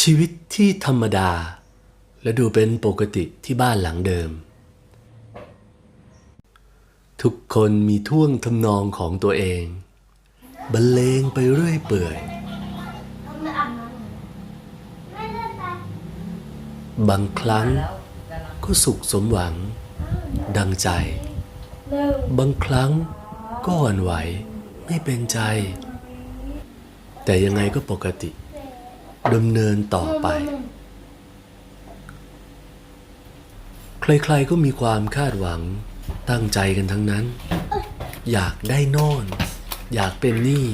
ชีวิตที่ธรรมดา และดูเป็นปกติที่บ้านหลังเดิม ทุกคนมีท่วงทำนองของตัวเอง บรรเลงไปเรื่อยเปื่อย บางครั้งก็สุขสมหวัง ดังใจ บางครั้งก็หวั่นไหวไม่เป็นใจ แต่ยังไงก็ปกติ ดำเนินต่อไป ใครๆก็มีความคาดหวังตั้งใจกันทั้งนั้น อยากได้น่นอยากเป็นนี่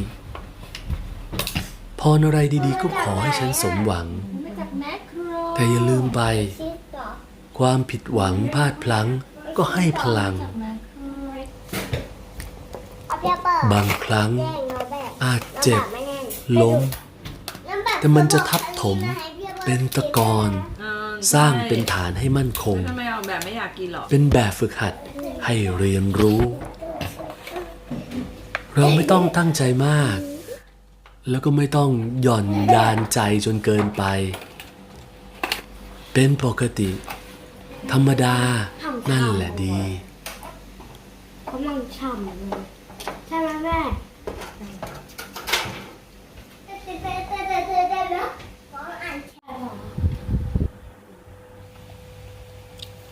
พรอะไรดีๆ ก็ขอให้ฉันสมหวัง แต่อย่าลืมไป ความผิดหวังพลาดพลั้งก็ให้พลัง บางครั้งอาจเจ็บล้ม แบบแต่มันจะทับถมให้พี่ปิดเป็นตะกอนเออสร้างเป็นฐานให้มั่นคง ทำไมเอาแบบไม่อยากกินหรอ เป็นแบบฝึกหัดให้เรียนรู้ เราไม่ต้องตั้งใจมาก แล้วก็ไม่ต้องหย่อนยานใจจนเกินไป เป็นปกติ ธรรมดานั่นแหละดีกำลังฉ่ำเลยใช่ไหมแม่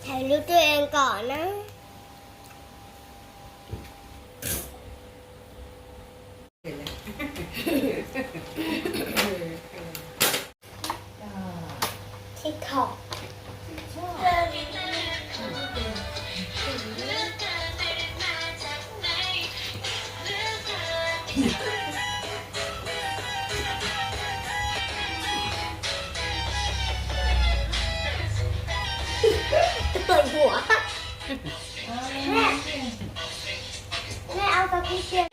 ถ่ายรูปตัวเองก่อนนะทิกทอก หัว แม่แม่เอากระปุกเก็บ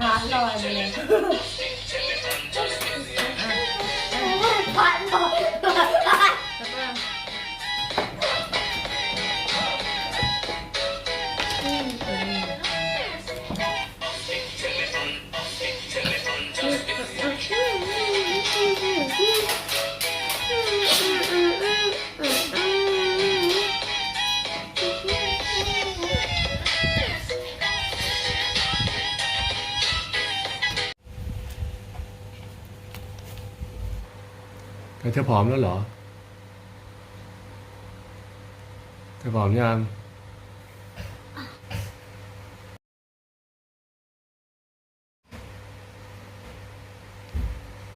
พาร์ทลอยไปเลย เธอผอมแล้วเหรอ เธอผอมยัง